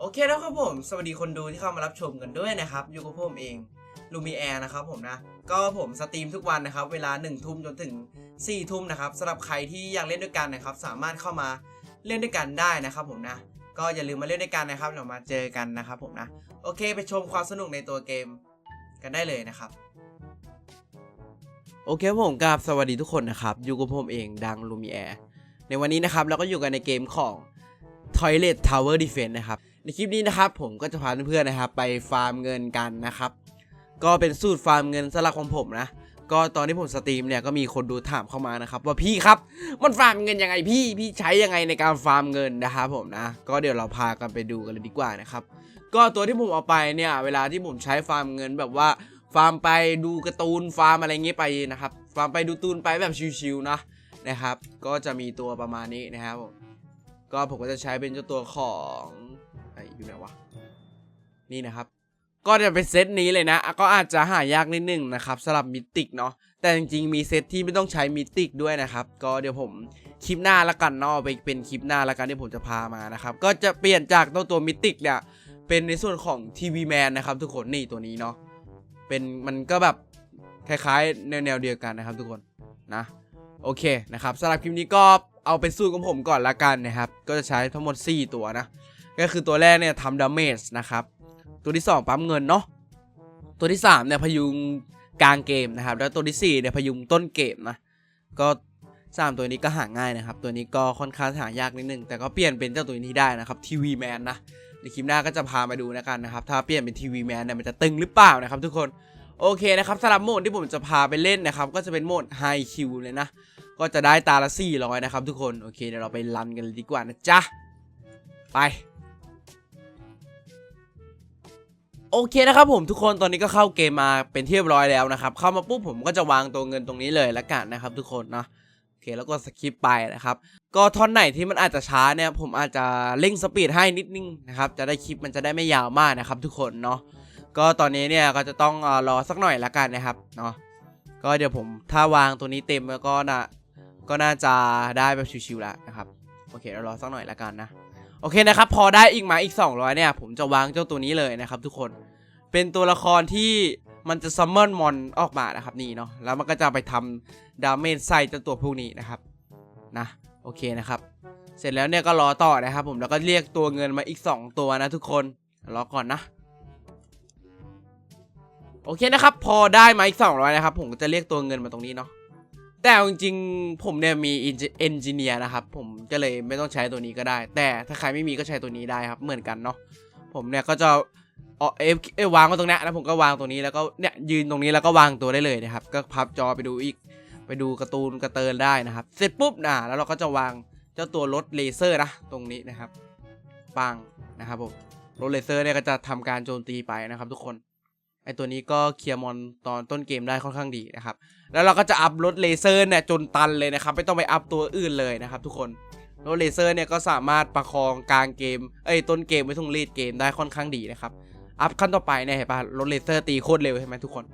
โอเคแล้วครับผม สวัสดีคนดูที่เข้ามารับชมกันด้วยนะครับ อยู่กับผมเองลูมีแอร์นะครับผมนะ ก็ผมสตรีมทุกวันนะครับ เวลา1นึ่ทุ่มจนถึง4ี่ทุ่มนะครับสำหรับใครที่อยากเล่นด้วยกันนะครับ สามารถเข้ามาเล่นด้วยกันได้นะครับผมนะ ก็อย่าลืมมาเล่นด้วยกันนะครับเรามาเจอกันนะครับผมนะ โอเคไปชมความสนุกในตัวเกมกันได้เลยนะครับ โอเคผมกับสวัสดีทุกคนนะครับ อยู่กับผมเองดังลูมีแอร์ในวันนี้นะครับเราก็อยู่กันในเกมของ Toilet Tower Defense นะครับ ในคลิปนี้นะครับ ผมก็จะพาเพื่อนๆนะครับ ไปฟาร์มเงินกันนะครับ ก็เป็นสูตรฟาร์มเงินสลักของผมนะ ก็ตอนที่ผมสตรีมเนี่ยก็มีคนดูถามเข้ามานะครับ ว่าพี่ครับ มันฟาร์มเงินยังไงพี่พี่ใช้ยังไงในการฟาร์มเงินนะครับผมนะ ก็เดี๋ยวเราพากันไปดูกันเลยดีกว่านะครับ ก็ตัวที่ผมเอาไปเนี่ย เวลาที่ผมใช้ฟาร์มเงินแบบว่าฟาร์มไปดูการ์ตูนฟาร์มอะไรเงี้ยไปนะครับ ฟาร์มไปดูตูนไปแบบชิวๆนะนะครับ ก็จะมีตัวประมาณนี้นะครับผมก็ผมก็จะใช้เป็นเจ้าตัวของ ไออยู่ไหนวะ นี่นะครับ ก็จะเป็นเซตนี้เลยนะ ก็อาจจะหายากนิดนึงนะครับสำหรับมิติกเนาะ แต่จริงๆมีเซตที่ไม่ต้องใช้มิติกด้วยนะครับ ก็เดี๋ยวผมคลิปหน้าละกันเนาะไปเป็นคลิปหน้าละกันที่ผมจะพามานะครับ ก็จะเปลี่ยนจากตัวตัวมิติกเนี่ยเป็นในส่วนของทีวีแมนนะครับทุกคนนี่ตัวนี้เนาะ เป็นมันก็แบบคล้ายๆ แนวแนวๆเดียวกันนะครับทุกคนนะโอเคนะครับสำหรับคลิปนี้ก็เอาเป็นสูตรของผมก่อนละกันนะครับ ก็จะใช้ทั้งหมด 4 ตัวนะ ก็คือตัวแรกเนี่ยทำดาเมจนะครับ ตัวที่ 2 ปั๊มเงินเนาะตัวที่3เนี่ยพยุงกลางเกมนะครับ แล้วตัวที่4เนี่ยพยุงต้นเกมนะก็สามตัวนี้ก็หาง่ายนะครับ ตัวนี้ก็ค่อนข้างหายากนิดนึง แต่ก็เปลี่ยนเป็นเจ้าตัวนี้ได้นะครับทีวีแมนนะในคลิปหน้าก็จะพามาดูนะกันนะครับ ถ้าเปลี่ยนเป็นทีวีแมนเนี่ยมันจะตึงหรือเปล่านะครับทุกคนโอเคนะครับสำหรับโหมดที่ผมจะพาไปเล่นนะครับ ก็จะเป็นโหมดไฮคิวเลยนะ ก็จะได้ตาละ400นะครับทุกคน โอเคเดี๋ยวเราไปรันกันเลยดีกว่านะจ๊ะ ไป โอเคนะครับผมทุกคนตอนนี้ก็เข้าเกมมาเป็นที่เรียบร้อยแล้วนะครับ เข้ามาปุ๊บผมก็จะวางตัวเงินตรงนี้เลยละกันนะครับ ทุกคนเนาะโอเคแล้วก็สคิปไปนะครับ ก็ท่อนไหนที่มันอาจจะช้าเนี่ย ผมอาจจะเร่งสปีดให้นิดนึงนะครับ จะได้คลิปมันจะได้ไม่ยาวมากนะครับ ทุกคนเนาะก็ตอนนี้เนี่ยก็จะต้องรอสักหน่อยละกันนะครับเนาะก็เดี๋ยวผมถ้าวางตัวนี้เต็มแล้วก็น่าก็น่าจะได้แบบชิวๆแล้วนะครับโอเคเรารอสักหน่อยละกันนะโอเคนะครับพอได้อีกมาอีก 200เนี่ยผมจะวางเจ้าตัวนี้เลยนะครับ ทุกคน เป็นตัวละครที่มันจะซัมเมอร์มอนออกมานะครับนี่เนาะแล้วมันก็จะไปทำดาเมจใส่เจ้าตัวพวกนี้นะครับนะโอเคนะครับ เสร็จแล้วเนี่ยก็รอต่อนะครับผมแล้วก็เรียกตัวเงินมาอีก 2 ตัวนะทุกคนรอก่อนนะ โอเคนะครับ พอได้มาอีก 200 นะครับ ผมก็จะเรียกตัวเงินมาตรงนี้เนาะแต่จริงๆผมเนี่ยมีเอนจิเนียร์นะครับผมก็เลยไม่ต้องใช้ตัวนี้ก็ได้ แต่ถ้าใครไม่มีก็ใช้ตัวนี้ได้ครับเหมือนกันเนาะผมเนี่ยก็จะ เอาเอฟเอวางไว้ตรงนี้แล้วผมก็วางตรงนี้แล้วก็เนี่ยยืนตรงนี้แล้วก็วางตัวได้เลยนะครับ ก็พับจอไปดูอีกไปดูการ์ตูนกระเตินได้นะครับ เสร็จปุ๊บนะแล้วเราก็จะวางเจ้าตัวรถเลเซอร์นะตรงนี้นะครับปังนะครับผมรถเลเซอร์เนี่ยก็จะทำการโจมตีไปนะครับ ทุกคนไอตัวนี้ก็เคลียร์มอนตอนต้นเกมได้ค่อนข้างดีนะครับ แล้วเราก็จะอัพรถเลเซอร์เนี่ยจนตันเลยนะครับ ไม่ต้องไปอัพตัวอื่นเลยนะครับ ทุกคนรถเลเซอร์เนี่ยก็สามารถประคองกลางเกม เอ้ยต้นเกมไว้ถึงเลดเกมได้ค่อนข้างดีนะครับ อัพขั้นต่อไปเนี่ยเห็นปะรถเลเซอร์ตีโคตรเร็วใช่ไหมทุกคน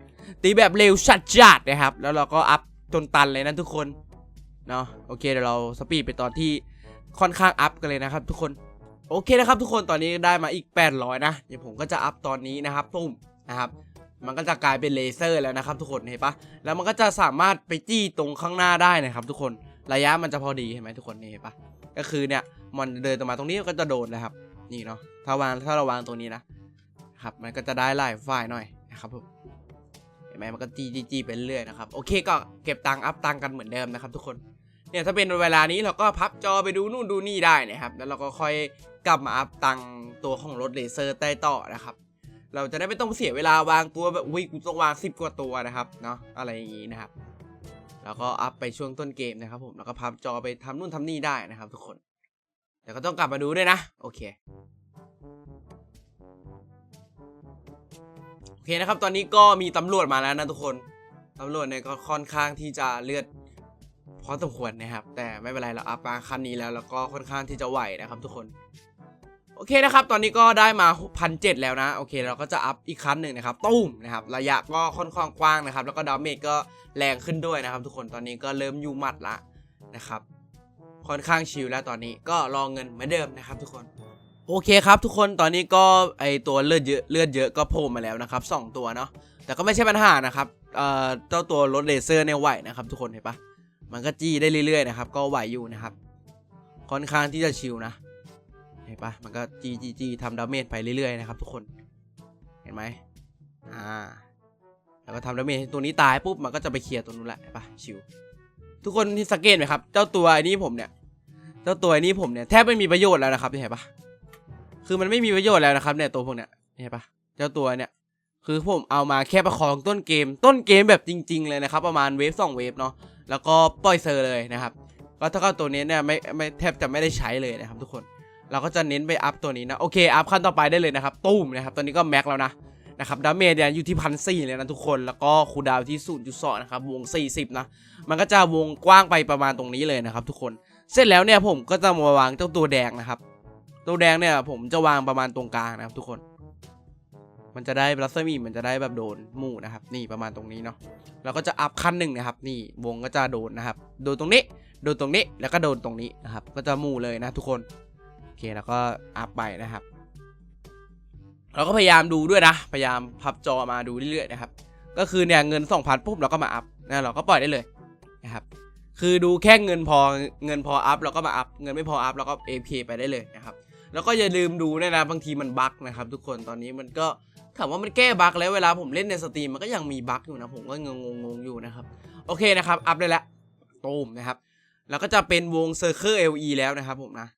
ตีแบบเร็วชัดจัดนะครับ แล้วเราก็อัพจนตันเลยนะทุกคนเนาะโอเคเดี๋ยวเราสปีดไปตอนที่ค่อนข้างอัพกันเลยนะครับ ทุกคนโอเคนะครับ ทุกคนตอนนี้ได้มาอีก 800 นะเดี๋ยวผมก็จะอัพตอนนี้นะครับปุ้มนะครับมันก็จะกลายเป็นเลเซอร์แล้วนะครับ ทุกคนเห็นปะแล้วมันก็จะสามารถไปจี้ตรงข้างหน้าได้นะครับ ทุกคนระยะมันจะพอดีเห็นไหมทุกคนนี่เห็นปะก็คือเนี่ยมันเดินตรงมาตรงนี้ก็จะโดนนะครับ นี่เนาะถ้าวางถ้าเราวางตัวนี้นะ ครับ มันก็จะได้หลายฝ่ายหน่อยนะครับผมเห็นไหมมันก็จี้จี้จี้ไปเรื่อยนะครับ โอเคก็เก็บตังค์อัพตังค์กันเหมือนเดิมนะครับทุกคนเนี่ยถ้าเป็นเวลานี้เราก็พับจอไปดูนู่นดูนี่ได้นะครับ แล้วเราก็ค่อยกลับมาอัพตังค์ตัวของรถเลเซอร์ใต้ต่อนะครับ เราจะได้ไม่ต้องเสียเวลาวางตัวแบบอุ้ยกูต้องวางสิบกว่าตัวนะครับเนาะอะไรอย่างนี้นะครับ แล้วก็อัพไปช่วงต้นเกมนะครับผมแล้วก็พับจอไปทำนู่นทำนี่ได้นะครับ ทุกคน แต่ก็ต้องกลับมาดูด้วยนะ โอเค โอเคนะครับ ตอนนี้ก็มีตำรวจมาแล้วนะทุกคนตำรวจเนี่ยก็ค่อนข้างที่จะเลือดพอสมควรนะครับ แต่ไม่เป็นไรเราอัพมาคันนี้แล้วแล้วก็ค่อนข้างที่จะไหวนะครับ ทุกคน โอเคนะครับ ตอนนี้ก็ได้มาพันเแล้วนะ โอเค เราก็จะอัพอีกคันหนึ่งนะครับตุ้มนะครับ ระยะก็ค่อนข้างกว้างนะครับ แล้วก็ดาเมจก็แรงขึ้นด้วยนะครับ ทุกคนตอนนี้ก็เริ่มยูมัดละนะครับ ค่อนข้างชิลแล้วตอนนี้ก็รอเงินเหมือนเดิมนะครับ ทุกคน โอเคครับทุกคนตอนนี้ก็ไอตัวเลือดเยอะเลือดเยอะก็โผล่มาแล้วนะครับสองตัวเนาะแต่ก็ไม่ใช่ปัญหานะครับเอ่อเจ้าตัวรถเลเซอร์เนี่ยไหวนะครับทุกคนเห็นปะมันก็จี้ได้เรื่อยๆนะครับก็ไหวอยู่นะครับ ค่อนข้างที่จะชิลนะเห็นปะมันก็จี้จี้จี้ทำดาเมจไปเรื่อยๆนะครับทุกคนเห็นไหมอ่าแล้วก็ทำดาเมจตัวนี้ตายปุ๊บมันก็จะไปเคลียร์ตัวนู้นแหละเห็นปะชิลทุกคนที่สังเกตไหมครับ เจ้าตัวไอ้นี้ผมเนี่ย เจ้าตัวไอ้นี้ผมเนี่ยแทบไม่มีประโยชน์แล้วนะครับเห็นปะ คือมันไม่มีประโยชน์แล้วนะครับเนี่ยตัวพวกเนี้ยเห็นปะเจ้าตัวเนี่ย คือผมเอามาแค่ประคองต้นเกม ต้นเกมแบบจริง ๆ เลยนะครับ ประมาณเวฟสองเวฟเนาะแล้วก็ปล่อยเซอร์เลยนะครับก็ถ้าก็ตัวนี้เนี่ยไม่ไม่แทบจะไม่ได้ใช้เลยนะครับทุกคนเราก็จะเน้นไปอัพตัวนี้นะโอเคอัพขั้นต่อไปได้เลยนะครับตุ้มนะครับตอนนี้ก็แม็กแล้วนะนะครับดาเมจเนี่ยอยู่ที่พันสี่เลยนะทุกคนแล้วก็คูดาวที่ศูนย์จุดสองนะครับวง 40 นะ มันก็จะวงกว้างไปประมาณตรงนี้เลยนะครับทุกคนเสร็จแล้วเนี่ยผมก็จะมาวางเจ้าตัวแดงนะครับ ตัวแดงเนี่ยผมจะวางประมาณตรงกลางนะครับทุกคน มันจะได้รัศมีมันจะได้แบบโดนหมู่นะครับ นี่ประมาณตรงนี้เนาะเราก็จะอัพขั้นหนึ่งนะครับ นี่วงก็จะโดนนะครับ โดนตรงนี้ โดนตรงนี้แล้วก็โดนตรงนี้นะครับ ก็จะหมู่เลยนะทุกคนโอเคแล้วก็อัพไปนะครับ เราก็พยายามดูด้วยนะ พยายามพับจอมาดูเรื่อยๆนะครับ ก็คือเนี่ยเงิน2,000ปุ๊บเราก็มาอัพนะเราก็ปล่อยได้เลยนะครับคือดูแค่เงินพอเงินพออัพเราก็มาอัพเงินไม่พออัพเราก็ AP ไปได้เลยนะครับ แล้วก็อย่าลืมดูด้วยนะบางทีมันบั๊กนะครับ ทุกคนตอนนี้มันก็ถามว่ามันแก้บั๊กแล้วเวลาผมเล่นในสตรีมมันก็ยังมีบั๊กอยู่นะผมก็งงงๆอยู่นะครับโอเคนะครับอัพได้แล้วตูมนะครับ แล้วก็จะเป็นวงเซอร์เคิล LE แล้วนะครับผมนะ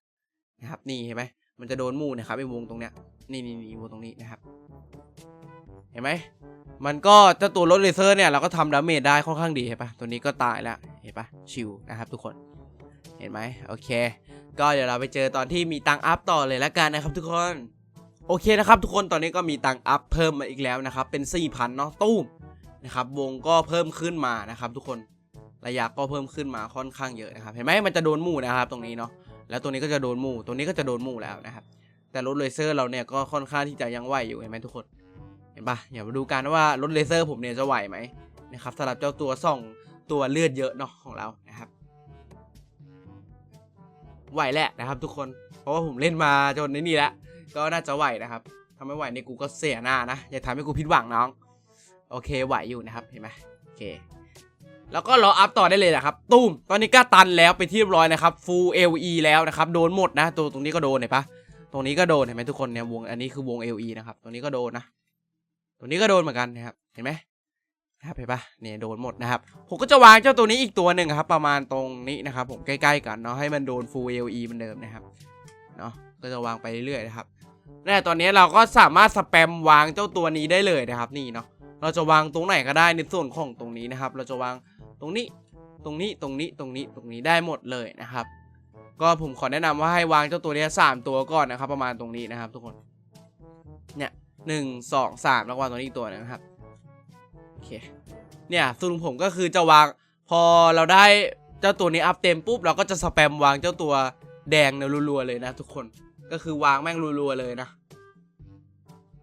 นะครับนี่เห็นไหมมันจะโดนมู่นะครับไอ้วงตรงเนี้ยนี่นี่นี่วงตรงนี้นะครับ เห็นไหมมันก็เจ้าตัวรถเลเซอร์เนี่ยเราก็ทำดาเมจได้ค่อนข้างดีเห็นปะตัวนี้ก็ตายแล้วเห็นปะชิวนะครับทุกคน เห็นไหมโอเค ก็เดี๋ยวเราไปเจอตอนที่มีตังอัพต่อเลยแล้วกันนะครับทุกคนโอเคนะครับ ทุกคนตอนนี้ก็มีตังอัพเพิ่มมาอีกแล้วนะครับ เป็น4,000เนาะตู้มนะครับวงก็เพิ่มขึ้นมานะครับ ทุกคนระยะก็เพิ่มขึ้นมาค่อนข้างเยอะนะครับ เห็นไหมมันจะโดนหมู่นะครับ ตรงนี้เนาะแล้วตัวนี้ก็จะโดนหมู่ตรงนี้ก็จะโดนหมู่แล้วนะครับ แต่รถเลเซอร์เราเนี่ยก็ค่อนข้างที่จะยังไหวอยู่เห็นไหมทุกคนเห็นปะเดี๋ยวมาดูกันว่ารถเลเซอร์ผมเนี่ยจะไหวไหมนะครับสำหรับเจ้าตัวส่องตัวเลือดเยอะเนาะของเรานะครับ ไหวแหละนะครับ ทุกคน เพราะว่าผมเล่นมาจนในนี่แล้วก็น่าจะไหวนะครับถ้าไม่ไหวนี่กูก็เสียหน้านะ อย่าทำให้กูผิดหวังน้อง โอเคไหวอยู่นะครับ เห็นไหมโอเค แล้วก็รออัพต่อได้เลยนะครับ ตุ้ม ตอนนี้ก็ตันแล้วไปที่เรียบร้อยนะครับ full LE แล้วนะครับ โดนหมดนะ ตัวตรงนี้ก็โดนเห็นปะตรงนี้ก็โดนเห็นไหมทุกคนเนี่ยวง อันนี้คือวง LE นะครับ ตรงนี้ก็โดนนะตัวนี้ก็โดนเหมือนกันนะครับ เห็นไหม นะครับเห็นปะเนี่ยโดนหมดนะครับ ผมก็จะวางเจ้าตัวนี้อีกตัวหนึ่งครับ ประมาณตรงนี้นะครับ ผมใกล้ๆกันเนาะให้มันโดน full LE เหมือนเดิมนะครับเนาะก็จะวางไปเรื่อยๆนะครับแน่ตอนนี้เราก็สามารถสแปมวางเจ้าตัวนี้ได้เลยนะครับ นี่เนาะเราจะวางตรงไหนก็ได้ในส่วนของตรงนี้นะครับ เราจะวางตรงนี้ตรงนี้ตรงนี้ตรงนี้ตรงนี้ได้หมดเลยนะครับ ก็ผมขอแนะนำว่าให้วางเจ้าตัวนี้ยสามตัวก่อนนะครับ ประมาณตรงนี้นะครับ ทุกคนเนี่ยหนึ่งสองสามแล้ววางตรงนี้อีกตัวหนึงนะครับ เค เนี่ยสูตรของผมก็คือจะวาง พอเราได้เจ้าตัวนี้อัพเต็มปุ๊บเราก็จะสแปมวางเจ้าตัวแดงเนี่ยรัวๆเลยนะทุกคน ก็คือวางแม่งรัวๆเลยนะ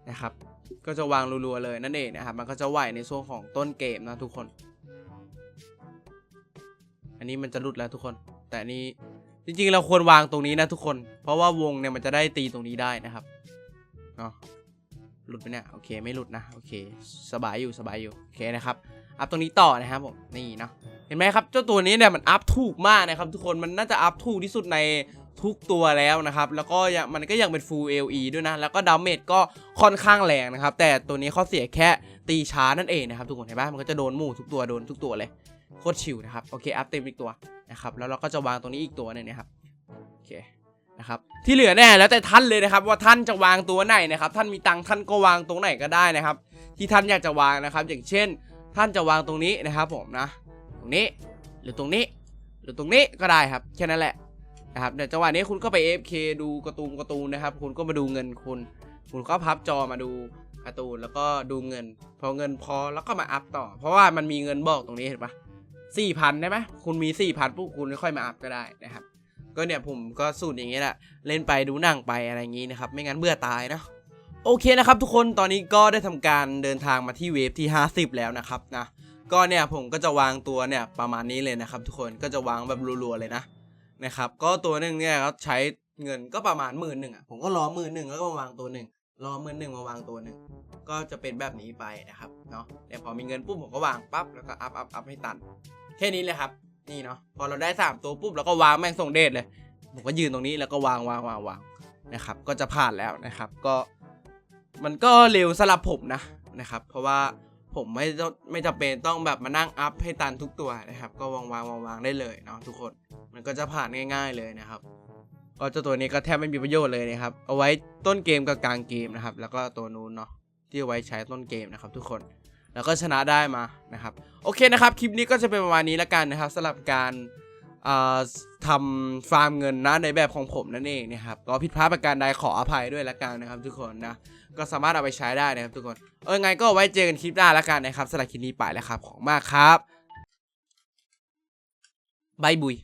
นะครับ ก็จะวางรัวๆเลยนั่นเองนะครับ มันก็จะไหวในช่วงของต้นเกมนะทุกคน อันนี้มันจะหลุดแล้วทุกคน แต่นี้จริงๆ เราควรวางตรงนี้นะทุกคน เพราะว่าวงเนี่ยมันจะได้ตีตรงนี้ได้นะครับ เนาะ หลุดไปเนี่ยโอเคไม่หลุดนะโอเค สบายอยู่สบายอยู่โอเคนะครับอัพตรงนี้ต่อนะครับผมนี่เนาะเห็นไหมครับเจ้าตัวนี้เนี่ยมันอัพถูกมากนะครับทุกคนมันน่าจะอัพถูกที่สุดในทุกตัวแล้วนะครับ แล้วก็ยังมันก็ยังเป็น full LE ด้วยนะ แล้วก็ดาเมจก็ค่อนข้างแรงนะครับ แต่ตัวนี้ข้อเสียแค่ตีช้านั่นเองนะครับทุกคนเห็นปะมันก็จะโดนหมู่ทุกตัวโดนทุกตัวเลยโคตรชิลนะครับโอเคอัพเต็มอีกตัวนะครับแล้วเราก็จะวางตรงนี้อีกตัวนึงนะครับโอเค นะครับที่เหลือเนี่ยแล้วแต่ท่านเลยนะครับ ว่าท่านจะวางตัวไหนนะครับท่านมีตังค์ท่านก็วางตรงไหนก็ได้นะครับ ที่ท่านอยากจะวางนะครับ อย่างเช่น ท่านจะวางตรงนี้นะครับ ผมนะ ตรงนี้หรือตรงนี้ หรือตรงนี้ก็ได้ครับแค่นั้นแหละนะครับเดี๋ยวจังหวะนี้คุณก็ไป AFK ดูการ์ตูนการ์ตูนนะครับ คุณก็มาดูเงินคุณ คุณก็พับจอมาดูการ์ตูนแล้วก็ดูเงิน พอเงินพอแล้วก็มาอัพต่อ เพราะว่ามันมีเงินบอกตรงนี้เห็นปะสี่พันได้ไหมคุณมีสี่พันปุ๊บคุณค่อยมาอัพก็ได้นะครับ ก็เนี่ยผมก็สูตรอย่างนี้แหละเล่นไปดูหนังไปอะไรอย่างนี้นะครับ ไม่งั้นเบื่อตายนะโอเคนะครับ ทุกคนตอนนี้ก็ได้ทำการเดินทางมาที่เวฟที่ 50 แล้วนะครับนะก็เนี่ยผมก็จะวางตัวเนี่ยประมาณนี้เลยนะครับ ทุกคนก็จะวางแบบรัวๆเลยนะนะครับ ก็ตัวหนึ่งเนี่ยก็ใช้เงินก็ประมาณหมื่นหนึ่งอะผมก็รอหมื่นหนึ่งแล้วก็มาวางตัวหนึ่งรอหมื่นหนึ่งมาวางตัวหนึ่งก็จะเป็นแบบนี้ไปนะครับเนาะแต่พอมีเงินปุ๊บผมก็วางปั๊บแล้วก็อัพอัพอัพให้ตัน แค่นี้เลยครับ นี่เนาะพอเราได้สามตัวปุ๊บเราก็วางแม่งส่งเดชเลยผมก็ยืนตรงนี้แล้วก็วางวางวางวางนะครับ ก็จะผ่านแล้วนะครับ ก็มันก็เร็วสำหรับผมนะนะครับ เพราะว่าผมไม่ต้องไม่จำเป็นต้องแบบมานั่งอัพให้ตันทุกตัวนะครับ ก็วางวางวางวางได้เลยเนาะทุกคนมันก็จะผ่านง่าย ๆเลยนะครับก็เจ้าตัวนี้ก็แทบไม่มีประโยชน์เลยนะครับ เอาไว้ต้นเกมกับกลางเกมนะครับ แล้วก็ตัวนู้นเนาะที่เอาไว้ใช้ต้นเกมนะครับ ทุกคนแล้วก็ชนะได้มานะครับ โอเคนะครับคลิปนี้ก็จะเป็นประมาณนี้แล้วกันนะครับสำหรับการทำฟาร์มเงินนะในแบบของผมนั่นเองนะครับก็ผิดพลาดประการใดขออภัยด้วยละกันนะครับ ทุกคนนะก็สามารถเอาไปใช้ได้นะครับ ทุกคนเออไงก็ไว้เจอกันคลิปหน้าละกันนะครับสำหรับคลิปนี้ไปแล้วครับของมากครับบายบุย